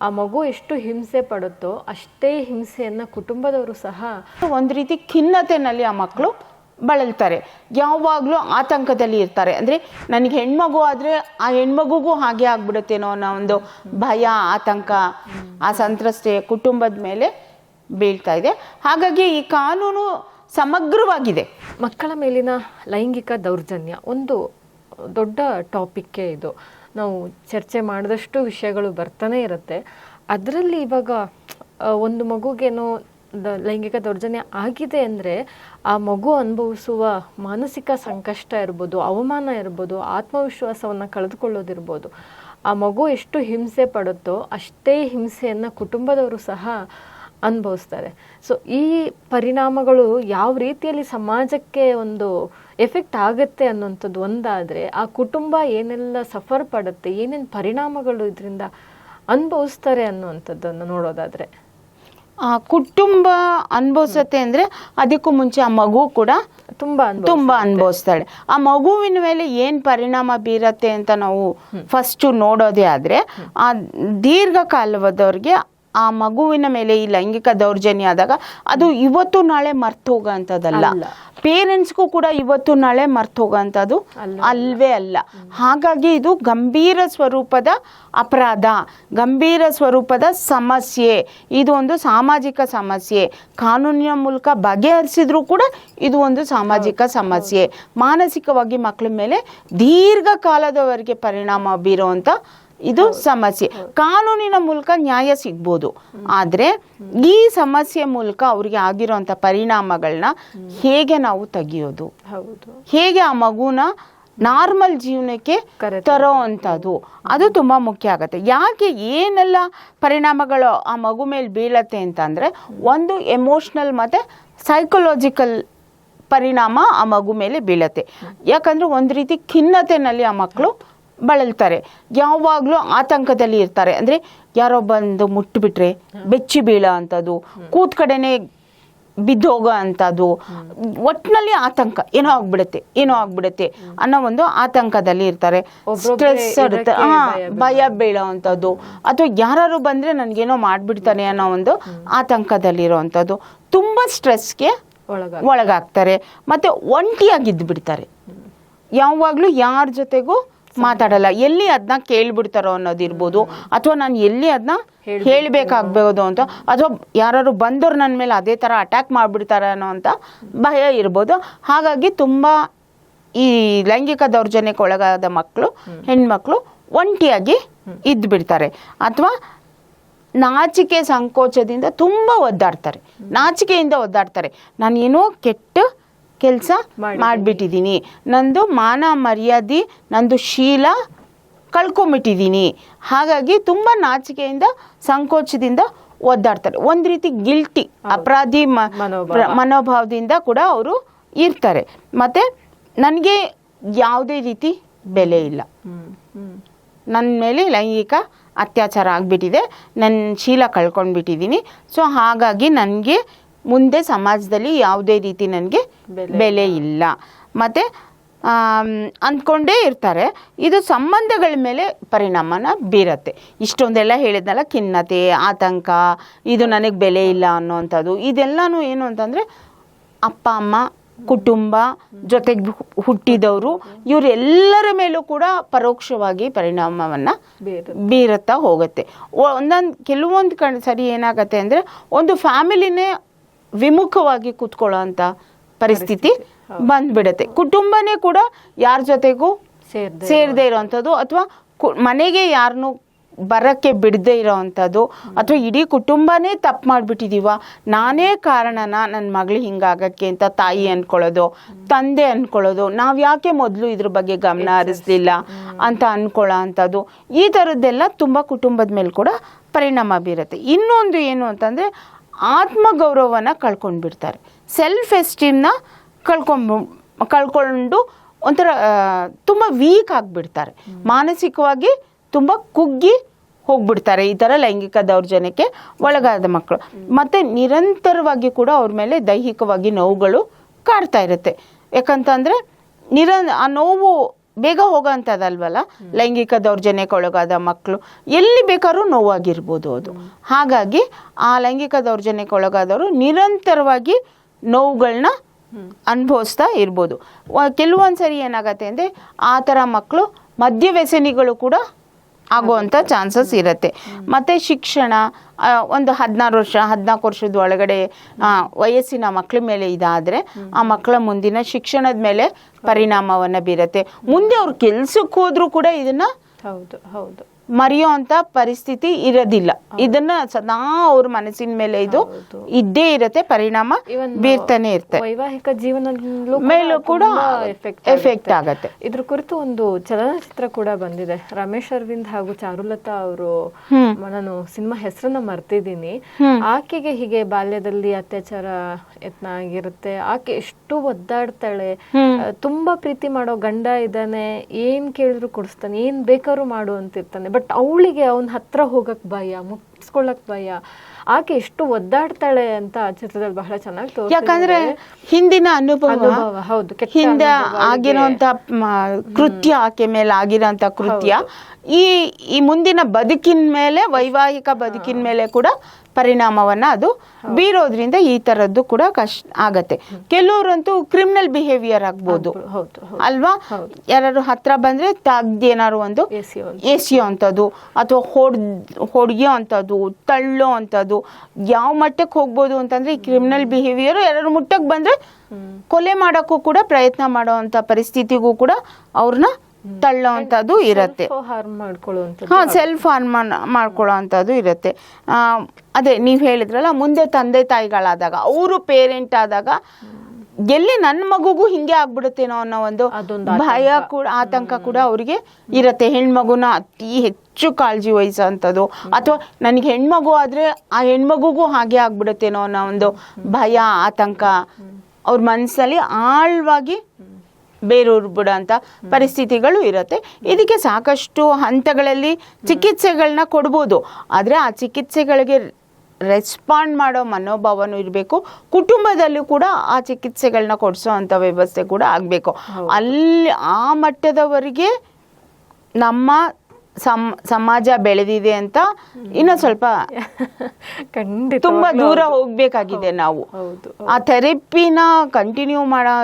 ಆ ಮಗು ಎಷ್ಟು ಹಿಂಸೆ ಪಡುತ್ತೋ ಅಷ್ಟೇ ಹಿಂಸೆಯನ್ನು ಕುಟುಂಬದವರು ಸಹ ಒಂದು ರೀತಿ ಖಿನ್ನತೆಯಲ್ಲಿ ಆ ಮಕ್ಕಳು ಬಳಲ್ತಾರೆ. ಯಾವಾಗಲೂ ಆತಂಕದಲ್ಲಿ ಇರ್ತಾರೆ. ಅಂದರೆ ನನಗೆ ಹೆಣ್ಮಗು ಆದರೆ ಆ ಹೆಣ್ಮಗುಗೂ ಹಾಗೆ ಆಗ್ಬಿಡುತ್ತೇನೋ ಅನ್ನೋ ಒಂದು ಭಯ ಆತಂಕ ಆ ಸಂತ್ರಸ್ತೆ ಕುಟುಂಬದ ಮೇಲೆ ಬೀಳ್ತಾ ಇದೆ. ಹಾಗಾಗಿ ಈ ಕಾನೂನು ಸಮಗ್ರವಾಗಿದೆ. ಮಕ್ಕಳ ಮೇಲಿನ ಲೈಂಗಿಕ ದೌರ್ಜನ್ಯ ಒಂದು ದೊಡ್ಡ ಟಾಪಿಕ್ಕೇ ಇದು. ನಾವು ಚರ್ಚೆ ಮಾಡಿದಷ್ಟು ವಿಷಯಗಳು ಬರ್ತಾನೆ ಇರುತ್ತೆ. ಅದರಲ್ಲಿ ಇವಾಗ ಒಂದು ಮಗುಗೇನೋ ಲೈಂಗಿಕ ದೌರ್ಜನ್ಯ ಆಗಿದೆ ಅಂದರೆ ಆ ಮಗು ಅನುಭವಿಸುವ ಮಾನಸಿಕ ಸಂಕಷ್ಟ ಇರ್ಬೋದು, ಅವಮಾನ ಇರ್ಬೋದು, ಆತ್ಮವಿಶ್ವಾಸವನ್ನು ಕಳೆದುಕೊಳ್ಳೋದಿರ್ಬೋದು. ಆ ಮಗು ಎಷ್ಟು ಹಿಂಸೆ ಪಡುತ್ತೋ ಅಷ್ಟೇ ಹಿಂಸೆಯನ್ನು ಕುಟುಂಬದವರು ಸಹ ಅನುಭವಿಸ್ತಾರೆ. ಸೊ ಈ ಪರಿಣಾಮಗಳು ಯಾವ ರೀತಿಯಲ್ಲಿ ಸಮಾಜಕ್ಕೆ ಒಂದು ಎಫೆಕ್ಟ್ ಆಗುತ್ತೆ ಅನ್ನೋಂಥದ್ದು ಒಂದಾದರೆ ಆ ಕುಟುಂಬ ಏನೆಲ್ಲ ಸಫರ್ ಪಡುತ್ತೆ ಏನೇನು ಪರಿಣಾಮಗಳು ಇದರಿಂದ ಅನುಭವಿಸ್ತಾರೆ ಅನ್ನುವಂಥದ್ದನ್ನು ನೋಡೋದಾದರೆ. ಆ ಕುಟುಂಬ ಅನುಭವಿಸುತ್ತೆ ಅಂದರೆ ಅದಕ್ಕೂ ಮುಂಚೆ ಆ ಮಗು ಕೂಡ ತುಂಬ ತುಂಬ ಅನುಭವಿಸ್ತಾಳೆ. ಆ ಮಗುವಿನ ಮೇಲೆ ಏನು ಪರಿಣಾಮ ಬೀರತ್ತೆ ಅಂತ ನಾವು ಫಸ್ಟು ನೋಡೋದೇ ಆದರೆ ಆ ದೀರ್ಘಕಾಲದವ್ರಿಗೆ ಆ ಮಗುವಿನ ಮೇಲೆ ಈ ಲೈಂಗಿಕ ದೌರ್ಜನ್ಯ ಆದಾಗ ಅದು ಇವತ್ತು ನಾಳೆ ಮರ್ತು ಹೋಗೋಂಥದ್ದಲ್ಲ ಅಲ್ಲ. ಪೇರೆಂಟ್ಸ್ಗೂ ಕೂಡ ಇವತ್ತು ನಾಳೆ ಮರ್ತು ಹೋಗೋಂಥದ್ದು ಅಲ್ಲ. ಅಲ್ವೇ ಅಲ್ಲ. ಹಾಗಾಗಿ ಇದು ಗಂಭೀರ ಸ್ವರೂಪದ ಅಪರಾಧ ಗಂಭೀರ ಸ್ವರೂಪದ ಸಮಸ್ಯೆ. ಇದು ಒಂದು ಸಾಮಾಜಿಕ ಸಮಸ್ಯೆ. ಕಾನೂನಿನ ಮೂಲಕ ಬಗೆಹರಿಸಿದ್ರೂ ಕೂಡ ಇದು ಒಂದು ಸಾಮಾಜಿಕ ಸಮಸ್ಯೆ. ಮಾನಸಿಕವಾಗಿ ಮಕ್ಕಳ ಮೇಲೆ ದೀರ್ಘಕಾಲದವರೆಗೆ ಪರಿಣಾಮ ಬೀರುವಂಥ ಇದು ಸಮಸ್ಯೆ. ಕಾನೂನಿನ ಮೂಲಕ ನ್ಯಾಯ ಸಿಗ್ಬೋದು. ಆದರೆ ಈ ಸಮಸ್ಯೆ ಮೂಲಕ ಅವರಿಗೆ ಆಗಿರೋಂಥ ಪರಿಣಾಮಗಳನ್ನ ಹೇಗೆ ನಾವು ತೆಗಿಯೋದು? ಹೌದು. ಹೇಗೆ ಆ ಮಗುನ ನಾರ್ಮಲ್ ಜೀವನಕ್ಕೆ ತರೋ ಅಂಥದ್ದು ಅದು ತುಂಬ ಮುಖ್ಯ ಆಗುತ್ತೆ. ಯಾಕೆ ಏನೆಲ್ಲ ಪರಿಣಾಮಗಳು ಆ ಮಗು ಮೇಲೆ ಬೀಳತ್ತೆ ಅಂತಂದರೆ ಒಂದು ಎಮೋಷ್ನಲ್ ಮತ್ತು ಸೈಕಲಾಜಿಕಲ್ ಪರಿಣಾಮ ಆ ಮಗು ಮೇಲೆ ಬೀಳತ್ತೆ. ಯಾಕಂದರೆ ಒಂದು ರೀತಿ ಖಿನ್ನತೆಯಲ್ಲಿ ಆ ಮಕ್ಕಳು ಬಳಲ್ತಾರೆ. ಯಾವಾಗಲೂ ಆತಂಕದಲ್ಲಿ ಇರ್ತಾರೆ. ಅಂದರೆ ಯಾರೋ ಬಂದು ಮುಟ್ಟಿಬಿಟ್ರೆ ಬೆಚ್ಚಿ ಬೀಳೋ ಅಂಥದ್ದು ಕೂತ್ ಕಡೆನೇ ಬಿದ್ದೋಗೋ ಅಂಥದ್ದು ಒಟ್ಟಿನಲ್ಲಿ ಆತಂಕ. ಏನೋ ಆಗ್ಬಿಡುತ್ತೆ ಏನೋ ಆಗ್ಬಿಡುತ್ತೆ ಅನ್ನೋ ಒಂದು ಆತಂಕದಲ್ಲಿ ಇರ್ತಾರೆ. ಸ್ಟ್ರೆಸ್ ಇರುತ್ತೆ. ಹಾ ಭಯ ಬೀಳೋ ಅಂಥದ್ದು ಅಥವಾ ಯಾರು ಬಂದರೆ ನನಗೇನೋ ಮಾಡಿಬಿಡ್ತಾನೆ ಅನ್ನೋ ಒಂದು ಆತಂಕದಲ್ಲಿರೋ ಅಂಥದ್ದು ತುಂಬ ಸ್ಟ್ರೆಸ್ಗೆ ಒಳಗ ಒಳಗಾಗ್ತಾರೆ. ಮತ್ತು ಒಂಟಿಯಾಗಿದ್ದು ಬಿಡ್ತಾರೆ ಯಾವಾಗಲೂ ಯಾರ ಜೊತೆಗೂ ಮಾತಾಡಲ್ಲ. ಎಲ್ಲಿ ಅದನ್ನ ಕೇಳ್ಬಿಡ್ತಾರೋ ಅನ್ನೋದಿರ್ಬೋದು. ಅಥವಾ ನಾನು ಎಲ್ಲಿ ಅದನ್ನ ಹೇಳಬೇಕಾಗ್ಬೋದು ಅಂತ. ಅಥವಾ ಯಾರು ಬಂದವರು ನನ್ನ ಮೇಲೆ ಅದೇ ಥರ ಅಟ್ಯಾಕ್ ಮಾಡಿಬಿಡ್ತಾರೆ ಅನ್ನೋ ಅಂತ ಭಯ ಇರ್ಬೋದು. ಹಾಗಾಗಿ ತುಂಬ ಈ ಲೈಂಗಿಕ ದೌರ್ಜನ್ಯಕ್ಕೆ ಒಳಗಾದ ಮಕ್ಕಳು ಹೆಣ್ಮಕ್ಳು ಒಂಟಿಯಾಗಿ ಇದ್ದು ಬಿಡ್ತಾರೆ ಅಥವಾ ನಾಚಿಕೆ ಸಂಕೋಚದಿಂದ ತುಂಬ ಒದ್ದಾಡ್ತಾರೆ. ನಾಚಿಕೆಯಿಂದ ಒದ್ದಾಡ್ತಾರೆ. ನಾನು ಏನೋ ಕೆಟ್ಟ ಕೆಲಸ. ಮಾಡಿಬಿಟ್ಟಿದ್ದೀನಿ. ನಂದು ಮಾನ ಮರ್ಯಾದೆ ನಂದು ಶೀಲ ಕಳ್ಕೊಂಬಿಟ್ಟಿದ್ದೀನಿ. ಹಾಗಾಗಿ ತುಂಬ ನಾಚಿಕೆಯಿಂದ ಸಂಕೋಚದಿಂದ ಒದ್ದಾಡ್ತಾರೆ. ಒಂದು ರೀತಿ ಗಿಲ್ಟಿ ಅಪರಾಧಿ ಮನೋಭಾವದಿಂದ ಕೂಡ ಅವರು ಇರ್ತಾರೆ. ಮತ್ತು ನನಗೆ ಯಾವುದೇ ರೀತಿ ಬೆಲೆ ಇಲ್ಲ. ನನ್ನ ಮೇಲೆ ಲೈಂಗಿಕ ಅತ್ಯಾಚಾರ ಆಗಿಬಿಟ್ಟಿದೆ. ನನ್ನ ಶೀಲ ಕಳ್ಕೊಂಡ್ಬಿಟ್ಟಿದ್ದೀನಿ. ಸೊ ಹಾಗಾಗಿ ನನಗೆ ಮುಂದೆ ಸಮಾಜದಲ್ಲಿ ಯಾವುದೇ ರೀತಿ ನನಗೆ ಬೆಲೆ ಇಲ್ಲ. ಮತ್ತು ಅಂದ್ಕೊಂಡೇ ಇರ್ತಾರೆ. ಇದು ಸಂಬಂಧಗಳ ಮೇಲೆ ಪರಿಣಾಮನ ಬೀರತ್ತೆ. ಇಷ್ಟೊಂದೆಲ್ಲ ಹೇಳಿದ್ನಲ್ಲ ಖಿನ್ನತೆ ಆತಂಕ ಇದು ನನಗೆ ಬೆಲೆ ಇಲ್ಲ ಅನ್ನೋವಂಥದ್ದು. ಇದೆಲ್ಲನೂ ಏನು ಅಂತಂದರೆ ಅಪ್ಪ ಅಮ್ಮ ಕುಟುಂಬ ಜೊತೆಗೆ ಹುಟ್ಟಿದವರು ಇವರೆಲ್ಲರ ಮೇಲೂ ಕೂಡ ಪರೋಕ್ಷವಾಗಿ ಪರಿಣಾಮವನ್ನು ಬೀರುತ್ತಾ. ಹೋಗುತ್ತೆ. ಒಂದೊಂದು ಕೆಲವೊಂದು ಕಣ್ ಸರಿ ಏನಾಗುತ್ತೆ ಅಂದರೆ ಒಂದು ಫ್ಯಾಮಿಲಿನೇ ವಿಮುಖವಾಗಿ ಕೂತ್ಕೊಳ್ಳೋ ಅಂತ ಪರಿಸ್ಥಿತಿ ಬಂದ್ಬಿಡತ್ತೆ. ಕುಟುಂಬನೇ ಕೂಡ ಯಾರ ಜೊತೆಗೂ ಸೇರ್ದೆ ಇರೋವಂಥದ್ದು ಅಥವಾ ಮನೆಗೆ ಯಾರನ್ನೂ ಬರಕ್ಕೆ ಬಿಡದೆ ಇರೋವಂಥದ್ದು ಅಥವಾ ಇಡೀ ಕುಟುಂಬನೇ ತಪ್ಪು ಮಾಡಿಬಿಟ್ಟಿದೀವ ನಾನೇ ಕಾರಣನ ನನ್ನ ಮಗಳು ಹಿಂಗಾಗಕ್ಕೆ ಅಂತ ತಾಯಿ ಅಂದ್ಕೊಳ್ಳೋದು ತಂದೆ ಅಂದ್ಕೊಳ್ಳೋದು ನಾವು ಯಾಕೆ ಮೊದಲು ಇದ್ರ ಬಗ್ಗೆ ಗಮನ ಹರಿಸ್ಲಿಲ್ಲ ಅಂತ ಅಂದ್ಕೊಳ್ಳೋ ಅಂಥದ್ದು ಈ ಥರದ್ದೆಲ್ಲ ತುಂಬ ಕುಟುಂಬದ ಮೇಲೆ ಕೂಡ ಪರಿಣಾಮ ಬೀರುತ್ತೆ. ಇನ್ನೊಂದು ಏನು ಅಂತಂದರೆ ಆತ್ಮಗೌರವನ ಕಳ್ಕೊಂಡ್ಬಿಡ್ತಾರೆ. ಸೆಲ್ಫ್ ಎಸ್ಟೀಮ್ನ ಕಳ್ಕೊಂಬ, ಕಳ್ಕೊಂಡು ಒಂಥರ ತುಂಬ ವೀಕ್ ಆಗಿಬಿಡ್ತಾರೆ. ಮಾನಸಿಕವಾಗಿ ತುಂಬ ಕುಗ್ಗಿ ಹೋಗ್ಬಿಡ್ತಾರೆ ಈ ಥರ ಲೈಂಗಿಕ ದೌರ್ಜನ್ಯಕ್ಕೆ ಒಳಗಾದ ಮಕ್ಕಳು. ಮತ್ತು ನಿರಂತರವಾಗಿ ಕೂಡ ಅವ್ರ ಮೇಲೆ ದೈಹಿಕವಾಗಿ ನೋವುಗಳು ಕಾಡ್ತಾ ಇರುತ್ತೆ. ಯಾಕಂತಂದರೆ ನಿರ, ಆ ನೋವು ಬೇಗ ಹೋಗೋಂಥದ್ದಲ್ವಲ್ಲ ಲೈಂಗಿಕ ದೌರ್ಜನ್ಯಕ್ಕೊಳಗಾದ ಮಕ್ಕಳು ಎಲ್ಲಿ ಬೇಕಾದ್ರೂ ನೋವಾಗಿರ್ಬೋದು ಅದು. ಹಾಗಾಗಿ ಆ ಲೈಂಗಿಕ ದೌರ್ಜನ್ಯಕ್ಕೊಳಗಾದವರು ನಿರಂತರವಾಗಿ ನೋವುಗಳನ್ನ ಅನುಭವಿಸ್ತಾ ಇರ್ಬೋದು. ಕೆಲವೊಂದು ಸರಿ ಏನಾಗತ್ತೆ ಅಂದರೆ ಆ ಥರ ಮಕ್ಕಳು ಮದ್ಯವ್ಯಸನಿಗಳು ಕೂಡ ಆಗುವಂಥ ಚಾನ್ಸಸ್ ಇರುತ್ತೆ. ಮತ್ತು ಶಿಕ್ಷಣ ಒಂದು ಹದಿನಾರು ವರ್ಷ, ಹದಿನಾಲ್ಕು ವರ್ಷದ ಒಳಗಡೆ ವಯಸ್ಸಿನ ಮಕ್ಕಳ ಮೇಲೆ ಇದಾದರೆ ಆ ಮಕ್ಕಳ ಮುಂದಿನ ಶಿಕ್ಷಣದ ಮೇಲೆ ಪರಿಣಾಮವನ್ನು ಬೀರುತ್ತೆ. ಮುಂದೆ ಅವ್ರ ಕೆಲ್ಸಕ್ಕೆ ಹೋದರೂ ಕೂಡ ಇದನ್ನು ಹೌದು ಹೌದು. ಮರೆಯುವಂಥ ಪರಿಸ್ಥಿತಿ ಇರೋದಿಲ್ಲ. ಇದನ್ನ ಸದಾ ಅವ್ರ ಮನಸ್ಸಿನ ಮೇಲೆ ಇದು ಇದ್ದೇ ಇರತ್ತೆ ಪರಿಣಾಮ ಬೀರ್ತಾನೆ ಇರುತ್ತೆ. ವೈವಾಹಿಕ ಜೀವನದಲ್ಲೂ ಮೇಲೂ ಕೂಡ ಎಫೆಕ್ಟ್ ಎಫೆಕ್ಟ್ ಆಗತ್ತೆ. ಇದ್ರ ಕುರಿತು ಒಂದು ಚಲನಚಿತ್ರ ಕೂಡ ಬಂದಿದೆ. ರಮೇಶ್ ಅರವಿಂದ್ ಹಾಗೂ ಚಾರುಲತಾ ಅವರು ನಾನು ಸಿನಿಮಾ ಹೆಸರನ್ನ ಮರ್ತಿದ್ದೀನಿ. ಆಕೆಗೆ ಹೀಗೆ ಬಾಲ್ಯದಲ್ಲಿ ಅತ್ಯಾಚಾರ ಯತ್ನ ಆಗಿರುತ್ತೆ. ಆಕೆ ಎಷ್ಟು ಒದ್ದಾಡ್ತಾಳೆ. ತುಂಬಾ ಪ್ರೀತಿ ಮಾಡೋ ಗಂಡ ಇದ್ದಾನೆ. ಏನ್ ಕೇಳಿದ್ರು ಕೊಡಿಸ್ತಾನೆ. ಏನ್ ಬೇಕಾದ್ರೂ ಮಾಡು ಅಂತಿರ್ತಾನೆ. ಬಟ್ ಅವಳಿಗೆ ಅವನ ಹತ್ರ ಹೋಗಕ್ ಭಯ ಮುಟ್ಸ್ಕೊಳಕ್ ಭಯ. ಆಕೆ ಎಷ್ಟು ಒದ್ದಾಡ್ತಾಳೆ ಅಂತ ಚಿತ್ರದಲ್ಲಿ ಬಹಳ ಚೆನ್ನಾಗಿ ಯಾಕಂದ್ರೆ ಹಿಂದಿನ ಅನುಭವ ಹೌದು, ಹಿಂದೆ ಅವ್ರಿಗೆ. ಕೃತ್ಯ ಆಕೆ ಮೇಲೆ ಆಗಿರೋಂತ ಕೃತ್ಯ. ಈ ಈ ಮುಂದಿನ ಬದುಕಿನ ಮೇಲೆ ವೈವಾಹಿಕ ಬದುಕಿನ ಮೇಲೆ ಕೂಡ ಪರಿಣಾಮವನ್ನ ಅದು ಬೀರೋದ್ರಿಂದ ಈ ತರದ್ದು ಕೂಡ ಕಷ್ಟ ಆಗತ್ತೆ. ಕೆಲವರಂತೂ ಕ್ರಿಮಿನಲ್ ಬಿಹೇವಿಯರ್ ಆಗ್ಬೋದು. ಅಲ್ವಾ? ಯಾರು ಹತ್ರ ಬಂದ್ರೆ ತಗ್ದೇನಾರು ಒಂದು ಎಸೆಯೋ ಅಂಥದ್ದು ಅಥವಾ ಹೊಡ್ ಹೊಡೆಯೋ ಅಂಥದ್ದು ತಳ್ಳೋ ಅಂಥದ್ದು ಯಾವ ಮಟ್ಟಕ್ಕೆ ಹೋಗ್ಬೋದು ಅಂತಂದ್ರೆ ಈ ಕ್ರಿಮಿನಲ್ ಬಿಹೇವಿಯರ್ ಯಾರು ಮುಟ್ಟಕ್ಕೆ ಬಂದ್ರೆ ಕೊಲೆ ಮಾಡೋಕ್ಕೂ ಕೂಡ ಪ್ರಯತ್ನ ಮಾಡೋ ಅಂಥ ಪರಿಸ್ಥಿತಿಗೂ ಕೂಡ ಅವ್ರನ್ನ ತಳ್ಳೋ ಇರುತ್ತೆ. ಇರತ್ತೆ ಹಾ ಸೆಲ್ಫ್ ಹಾರ್ಮ್ ಮಾಡ್ಕೊಳ್ಳೋ ಅಂಥದ್ದು ಇರುತ್ತೆ. ಆ, ಅದೇ ನೀವು ಹೇಳಿದ್ರಲ್ಲ ಮುಂದೆ ತಂದೆ ತಾಯಿಗಳಾದಾಗ ಅವರು ಪೇರೆಂಟ್ ಆದಾಗ ಎಲ್ಲಿ ನನ್ನ ಮಗುಗೂ ಹಿಂಗೆ ಆಗ್ಬಿಡುತ್ತೇನೋ ಅನ್ನೋ ಒಂದು ಭಯ ಕೂಡ ಆತಂಕ ಕೂಡ ಅವರಿಗೆ ಇರುತ್ತೆ. ಹೆಣ್ಮಗುನ ಅತಿ ಹೆಚ್ಚು ಕಾಳಜಿ ವಹಿಸೋಂಥದ್ದು. ಅಥವಾ ನನಗೆ ಹೆಣ್ಮಗು ಆದ್ರೆ ಆ ಹೆಣ್ಮಗುಗೂ ಹಾಗೆ ಆಗ್ಬಿಡುತ್ತೇನೋ ಅನ್ನೋ ಒಂದು ಭಯ ಆತಂಕ ಅವ್ರ ಮನಸ್ಸಲ್ಲಿ ಆಳವಾಗಿ ಬೇರೂರು ಬಿಡೋಂಥ ಪರಿಸ್ಥಿತಿಗಳು ಇರುತ್ತೆ. ಇದಕ್ಕೆ ಸಾಕಷ್ಟು ಹಂತಗಳಲ್ಲಿ ಚಿಕಿತ್ಸೆಗಳನ್ನ ಕೊಡ್ಬೋದು. ಆದರೆ ಆ ಚಿಕಿತ್ಸೆಗಳಿಗೆ ರೆಸ್ಪಾಂಡ್ ಮಾಡೋ ಮನೋಭಾವನೂ ಇರಬೇಕು. ಕುಟುಂಬದಲ್ಲೂ ಕೂಡ ಆ ಚಿಕಿತ್ಸೆಗಳನ್ನ ಕೊಡಿಸೋ ಅಂಥ ವ್ಯವಸ್ಥೆ ಕೂಡ ಆಗಬೇಕು. ಅಲ್ಲಿ ಆ ಮಟ್ಟದವರಿಗೆ ನಮ್ಮ ಸಮ್ ಸಮಾಜ ಬೆಳೆದಿದೆ ಅಂತ ಇನ್ನೂ ಸ್ವಲ್ಪ ಖಂಡಿತ. ತುಂಬಾ ದೂರ ಹೋಗ್ಬೇಕಾಗಿದೆ ನಾವು. ಆ ಥೆರಪಿನ ಕಂಟಿನ್ಯೂ ಮಾಡೋ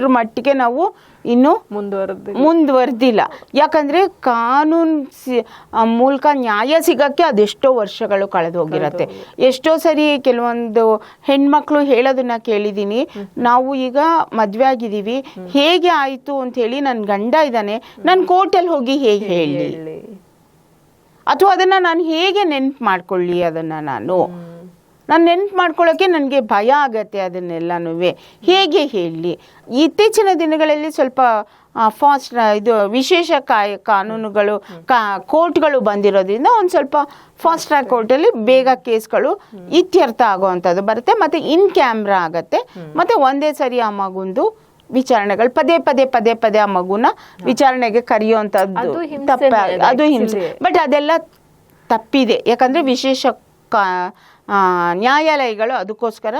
ಅಷ್ಟ್ರ ಮಟ್ಟಿಗೆ ನಾವು ಇನ್ನು ಮುಂದುವರೆದ ಮುಂದುವರೆದಿಲ್ಲ. ಯಾಕಂದ್ರೆ ಕಾನೂನು ಸಿ- ಮೂಲಕ ನ್ಯಾಯ ಸಿಗಕ್ಕೆ ಅದೆಷ್ಟೋ ವರ್ಷಗಳು ಕಳೆದು ಹೋಗಿರತ್ತೆ. ಎಷ್ಟೋ ಸರಿ ಕೆಲವೊಂದು ಹೆಣ್ಮಕ್ಳು ಹೇಳೋದನ್ನ ಕೇಳಿದ್ದೀನಿ. ನಾವು ಈಗ ಮದುವೆ ಆಗಿದ್ದೀವಿ. ಹೇಗೆ ಆಯಿತು ಅಂತ ಹೇಳಿ ನನ್ನ ಗಂಡ ಇದ್ದಾನೆ. ನಾನು ಕೋರ್ಟಲ್ಲಿ ಹೋಗಿ ಹೇಗೆ ಹೇಳಿ. ಹೇಳಿ? ಅಥವಾ ಅದನ್ನ ನಾನು ಹೇಗೆ ನೆನ್ಪು ಮಾಡ್ಕೊಳ್ಳಿ ಅದನ್ನ ನಾನು? ನಾನು ನೆನ್ಪು ಮಾಡ್ಕೊಳ್ಳೋಕ್ಕೆ ನನಗೆ ಭಯ ಆಗತ್ತೆ ಅದನ್ನೆಲ್ಲನೂ ಹೇಗೆ ಹೇಳಿ? ಇತ್ತೀಚಿನ ದಿನಗಳಲ್ಲಿ ಸ್ವಲ್ಪ ಫಾಸ್ಟ್ ಇದು ವಿಶೇಷ ಕಾಯ ಕಾನೂನುಗಳು ಕಾ ಕೋರ್ಟ್ಗಳು ಬಂದಿರೋದ್ರಿಂದ ಒಂದು ಸ್ವಲ್ಪ ಫಾಸ್ಟ್ ಟ್ರ್ಯಾಕ್ ಕೋರ್ಟಲ್ಲಿ ಬೇಗ ಕೇಸ್ಗಳು ಇತ್ಯರ್ಥ ಆಗುವಂಥದ್ದು ಬರುತ್ತೆ. ಮತ್ತು ಇನ್ ಕ್ಯಾಮ್ರಾ ಆಗತ್ತೆ. ಮತ್ತು ಒಂದೇ ಸರಿ ಆ ಮಗುಂದು ವಿಚಾರಣೆಗಳು ಪದೇ ಪದೇ ಪದೇ ಪದೇ ಆ ಮಗುನ ವಿಚಾರಣೆಗೆ ಕರೆಯುವಂಥದ್ದು ತಪ್ಪ ಅದು ಹಿಂಸೆ. ಬಟ್ ಅದೆಲ್ಲ ತಪ್ಪಿದೆ. ಯಾಕಂದರೆ ವಿಶೇಷ ಕಾ ನ್ಯಾಯಾಲಯಗಳು ಅದಕ್ಕೋಸ್ಕರ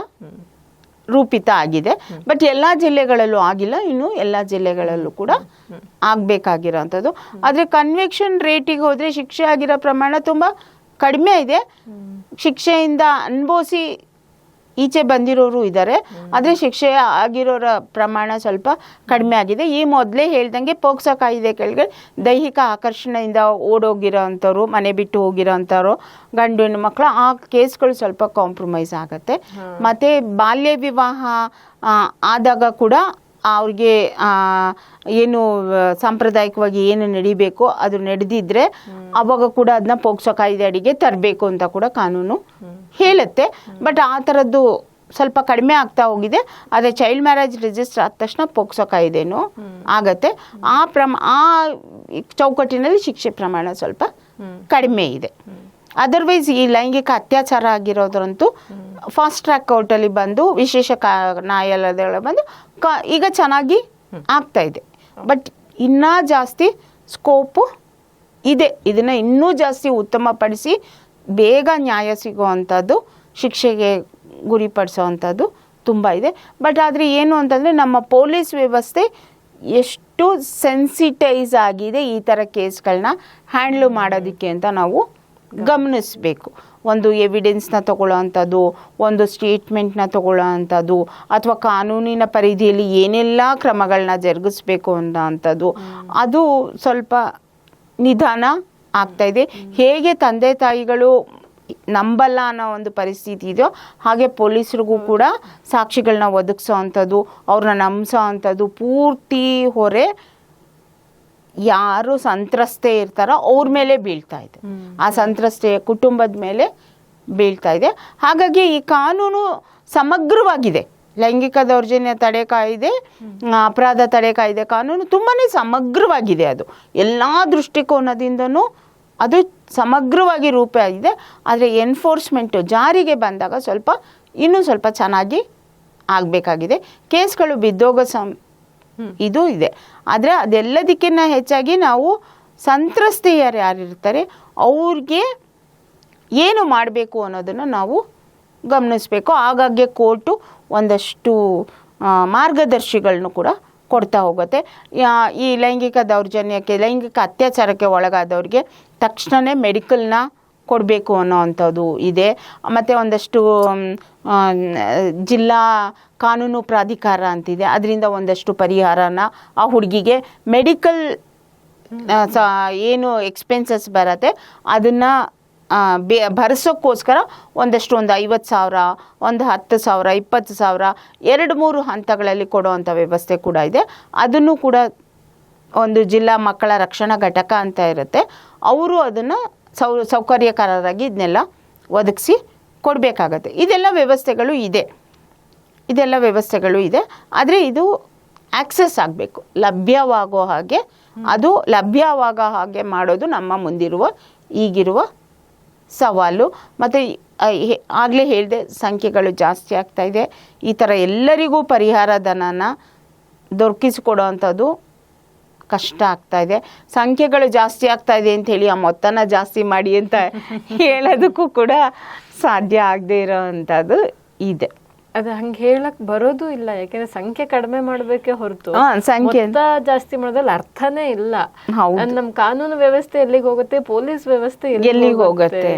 ರೂಪಿತ ಆಗಿದೆ. ಬಟ್ ಎಲ್ಲ ಜಿಲ್ಲೆಗಳಲ್ಲೂ ಆಗಿಲ್ಲ. ಇನ್ನು ಎಲ್ಲ ಜಿಲ್ಲೆಗಳಲ್ಲೂ ಕೂಡ ಆಗಬೇಕಾಗಿರೋಂಥದ್ದು. ಆದರೆ ಕನ್ವೆಕ್ಷನ್ ರೇಟಿಗೆ ಹೋದರೆ ಶಿಕ್ಷೆ ಆಗಿರೋ ಪ್ರಮಾಣ ತುಂಬ ಕಡಿಮೆ ಇದೆ. ಶಿಕ್ಷೆಯಿಂದ ಅನುಭವಿಸಿ ಈಚೆ ಬಂದಿರೋರು ಇದ್ದಾರೆ ಆದರೆ ಶಿಕ್ಷೆ ಆಗಿರೋರ ಪ್ರಮಾಣ ಸ್ವಲ್ಪ ಕಡಿಮೆ ಆಗಿದೆ. ಈ ಮೊದಲೇ ಹೇಳ್ದಂಗೆ ಪೋಕ್ಸೋ ಕಾಯಿದೆ ಕೆಳಗೆ ದೈಹಿಕ ಆಕರ್ಷಣೆಯಿಂದ ಓಡೋಗಿರೋ ಅಂಥವ್ರು ಮನೆ ಬಿಟ್ಟು ಹೋಗಿರೋ ಅಂಥವ್ರು ಗಂಡು ಹೆಣ್ಣು ಮಕ್ಕಳು ಆ ಕೇಸ್ಗಳು ಸ್ವಲ್ಪ ಕಾಂಪ್ರಮೈಸ್ ಆಗುತ್ತೆ. ಮತ್ತು ಬಾಲ್ಯ ವಿವಾಹ ಆದಾಗ ಕೂಡ ಅವ್ರಿಗೆ ಏನು ಸಾಂಪ್ರದಾಯಿಕವಾಗಿ ಏನು ನಡಿಬೇಕು ಅದು ನಡೆದಿದ್ರೆ ಅವಾಗ ಕೂಡ ಅದನ್ನ ಪೋಕ್ಸೋ ಕಾಯ್ದೆ ಅಡಿಗೆ ತರಬೇಕು ಅಂತ ಕೂಡ ಕಾನೂನು ಹೇಳುತ್ತೆ. ಬಟ್ ಆ ಥರದ್ದು ಸ್ವಲ್ಪ ಕಡಿಮೆ ಆಗ್ತಾ ಹೋಗಿದೆ. ಆದರೆ ಚೈಲ್ಡ್ ಮ್ಯಾರೇಜ್ ರಿಜಿಸ್ಟರ್ ಆದ ತಕ್ಷಣ ಪೋಕ್ಸೋ ಕಾಯ್ದೆನೂ ಆಗತ್ತೆ. ಆ ಪ್ರಮ ಆ ಚೌಕಟ್ಟಿನಲ್ಲಿ ಶಿಕ್ಷೆ ಪ್ರಮಾಣ ಸ್ವಲ್ಪ ಕಡಿಮೆ ಇದೆ. ಅದರ್ವೈಸ್ ಈ ಲೈಂಗಿಕ ಅತ್ಯಾಚಾರ ಆಗಿರೋದ್ರಂತೂ ಫಾಸ್ಟ್ ಟ್ರ್ಯಾಕ್ ಕೋರ್ಟಲ್ಲಿ ಬಂದು ವಿಶೇಷ ಕಾ ನ್ಯಾಯಾಲಯದಲ್ಲಿ ಬಂದು ಈಗ ಚೆನ್ನಾಗಿ ಆಗ್ತಾ ಇದೆ. ಬಟ್ ಇನ್ನೂ ಜಾಸ್ತಿ ಸ್ಕೋಪು ಇದೆ. ಇದನ್ನು ಇನ್ನೂ ಜಾಸ್ತಿ ಉತ್ತಮಪಡಿಸಿ ಬೇಗ ನ್ಯಾಯ ಸಿಗುವಂಥದ್ದು, ಶಿಕ್ಷೆಗೆ ಗುರಿಪಡಿಸೋವಂಥದ್ದು ತುಂಬ ಇದೆ. ಬಟ್ ಆದರೆ ಏನು ಅಂತಂದರೆ ನಮ್ಮ ಪೊಲೀಸ್ ವ್ಯವಸ್ಥೆ ಎಷ್ಟು ಸೆನ್ಸಿಟೈಸ್ ಆಗಿದೆ ಈ ಥರ ಕೇಸ್ಗಳನ್ನ ಹ್ಯಾಂಡ್ಲ್ ಮಾಡೋದಕ್ಕೆ ಅಂತ ನಾವು ಗಮನಿಸಬೇಕು. ಒಂದು ಎವಿಡೆನ್ಸ್ನ ತಗೊಳ್ಳೋ ಅಂಥದ್ದು ಒಂದು ಸ್ಟೇಟ್ಮೆಂಟ್ನ ತಗೊಳ್ಳೋ ಅಂಥದ್ದು ಅಥವಾ ಕಾನೂನಿನ ಪರಿಧಿಯಲ್ಲಿ ಏನೆಲ್ಲ ಕ್ರಮಗಳನ್ನ ಜರುಗಿಸ್ಬೇಕು ಅನ್ನೋ ಅಂಥದ್ದು ಅದು ಸ್ವಲ್ಪ ನಿಧಾನ ಆಗ್ತಾ ಇದೆ. ಹೇಗೆ ತಂದೆ ತಾಯಿಗಳು ನಂಬಲ್ಲ ಅನ್ನೋ ಒಂದು ಪರಿಸ್ಥಿತಿ ಇದೆಯೋ ಹಾಗೆ ಪೊಲೀಸರಿಗೂ ಕೂಡ ಸಾಕ್ಷಿಗಳನ್ನ ಒದಗಿಸೋ ಅಂಥದ್ದು ಅವ್ರನ್ನ ನಂಬಿಸೋ ಅಂಥದ್ದು ಪೂರ್ತಿ ಹೊರೆ ಯಾರು ಸಂತ್ರಸ್ತೆ ಇರ್ತಾರೋ ಅವ್ರ ಮೇಲೆ ಬೀಳ್ತಾ ಇದೆ. ಆ ಸಂತ್ರಸ್ತೆಯ ಕುಟುಂಬದ ಮೇಲೆ ಬೀಳ್ತಾ ಇದೆ. ಹಾಗಾಗಿ ಈ ಕಾನೂನು ಸಮಗ್ರವಾಗಿದೆ. ಲೈಂಗಿಕ ದೌರ್ಜನ್ಯ ತಡೆ ಕಾಯ್ದೆ ಅಪರಾಧ ತಡೆ ಕಾಯ್ದೆ ಕಾನೂನು ತುಂಬಾ ಸಮಗ್ರವಾಗಿದೆ ಅದು. ಎಲ್ಲ ದೃಷ್ಟಿಕೋನದಿಂದನೂ ಅದು ಸಮಗ್ರವಾಗಿ ರೂಪ ಆಗಿದೆ. ಆದರೆ ಎನ್ಫೋರ್ಸ್ಮೆಂಟು ಜಾರಿಗೆ ಬಂದಾಗ ಸ್ವಲ್ಪ ಇನ್ನೂ ಸ್ವಲ್ಪ ಚೆನ್ನಾಗಿ ಆಗಬೇಕಾಗಿದೆ. ಕೇಸ್ಗಳು ಬಿದ್ದೋಗೋ ಸಂ ಇದು ಇದೆ. ಆದರೆ ಅದೆಲ್ಲದಕ್ಕಿಂತ ಹೆಚ್ಚಾಗಿ ನಾವು ಸಂತ್ರಸ್ತೆಯರು ಯಾರಿರ್ತಾರೆ, ಅವ್ರಿಗೆ ಏನು ಮಾಡಬೇಕು ಅನ್ನೋದನ್ನು ನಾವು ಗಮನಿಸಬೇಕು. ಆಗಾಗ್ಗೆ ಕೋರ್ಟು ಒಂದಷ್ಟು ಮಾರ್ಗದರ್ಶಿಗಳನ್ನು ಕೂಡ ಕೊಡ್ತಾ ಹೋಗುತ್ತೆ. ಈ ಲೈಂಗಿಕ ದೌರ್ಜನ್ಯಕ್ಕೆ, ಲೈಂಗಿಕ ಅತ್ಯಾಚಾರಕ್ಕೆ ಒಳಗಾದವ್ರಿಗೆ ತಕ್ಷಣವೇ ಮೆಡಿಕಲ್ನ ಕೊಡಬೇಕು ಅನ್ನೋ ಅಂಥದ್ದು ಇದೆ. ಮತ್ತು ಒಂದಷ್ಟು ಜಿಲ್ಲಾ ಕಾನೂನು ಪ್ರಾಧಿಕಾರ ಅಂತಿದೆ. ಅದರಿಂದ ಒಂದಷ್ಟು ಪರಿಹಾರನ ಆ ಹುಡುಗಿಗೆ ಮೆಡಿಕಲ್ ಏನು ಎಕ್ಸ್ಪೆನ್ಸಸ್ ಬರತ್ತೆ, ಅದನ್ನು ಬೇ ಭರಿಸೋಕ್ಕೋಸ್ಕರ ಒಂದಷ್ಟು ಒಂದು ಐವತ್ತು ಸಾವಿರ, ಒಂದು ಹತ್ತು ಸಾವಿರ, ಇಪ್ಪತ್ತು ಸಾವಿರ, ಎರಡು ಮೂರು ಹಂತಗಳಲ್ಲಿ ಕೊಡುವಂಥ ವ್ಯವಸ್ಥೆ ಕೂಡ ಇದೆ. ಅದನ್ನು ಕೂಡ ಒಂದು ಜಿಲ್ಲಾ ಮಕ್ಕಳ ರಕ್ಷಣಾ ಘಟಕ ಅಂತ ಇರುತ್ತೆ. ಅವರು ಅದನ್ನು ಸೌ ಸೌಕರ್ಯಕಾರರಾಗಿ ಇದನ್ನೆಲ್ಲ ಒದಗಿಸಿ ಕೊಡಬೇಕಾಗತ್ತೆ. ಇದೆಲ್ಲ ವ್ಯವಸ್ಥೆಗಳು ಇದೆ. ಇದೆಲ್ಲ ವ್ಯವಸ್ಥೆಗಳು ಇದೆ. ಆದರೆ ಇದು ಆಕ್ಸೆಸ್ ಆಗಬೇಕು. ಲಭ್ಯವಾಗೋ ಹಾಗೆ, ಅದು ಲಭ್ಯವಾಗೋ ಹಾಗೆ ಮಾಡೋದು ನಮ್ಮ ಮುಂದಿರುವ, ಈಗಿರುವ ಸವಾಲು. ಮತ್ತು ಆಗಲೇ ಹೇಳಿದೆ, ಸಂಖ್ಯೆಗಳು ಜಾಸ್ತಿ ಆಗ್ತಾ ಇದೆ. ಈ ಥರ ಎಲ್ಲರಿಗೂ ಪರಿಹಾರ ಧನನ ದೊರಕಿಸಿಕೊಡೋ ಅಂಥದ್ದು ಕಷ್ಟ ಆಗ್ತಾ ಇದೆ. ಸಂಖ್ಯೆಗಳು ಜಾಸ್ತಿ ಆಗ್ತಾ ಇದೆ ಅಂತ ಹೇಳಿ ಆ ಮೊತ್ತನ ಜಾಸ್ತಿ ಮಾಡಿ ಅಂತ ಹೇಳೋದಕ್ಕೂ ಕೂಡ ಸಾಧ್ಯ ಆಗದೆ ಇರೋ ಅಂಥದ್ದು ಇದೆ. ಅದು ಹಂಗೆ ಹೇಳಕ್ ಬರೋದು ಇಲ್ಲ ಯಾಕಂದ್ರೆ ಸಂಖ್ಯೆ ಕಡಿಮೆ ಮಾಡ್ಬೇಕೆ ಹೊರತು. ಸಂಖ್ಯೆ- ಜಾಸ್ತಿ ಮಾಡೋದ್ರಲ್ಲಿ ಅರ್ಥನೇ ಇಲ್ಲ. ನಮ್ ಕಾನೂನು ವ್ಯವಸ್ಥೆ ಎಲ್ಲಿಗೆ ಹೋಗುತ್ತೆ ಪೊಲೀಸ್ ವ್ಯವಸ್ಥೆ ಎಲ್ಲಿಗೆ ಹೋಗುತ್ತೆ?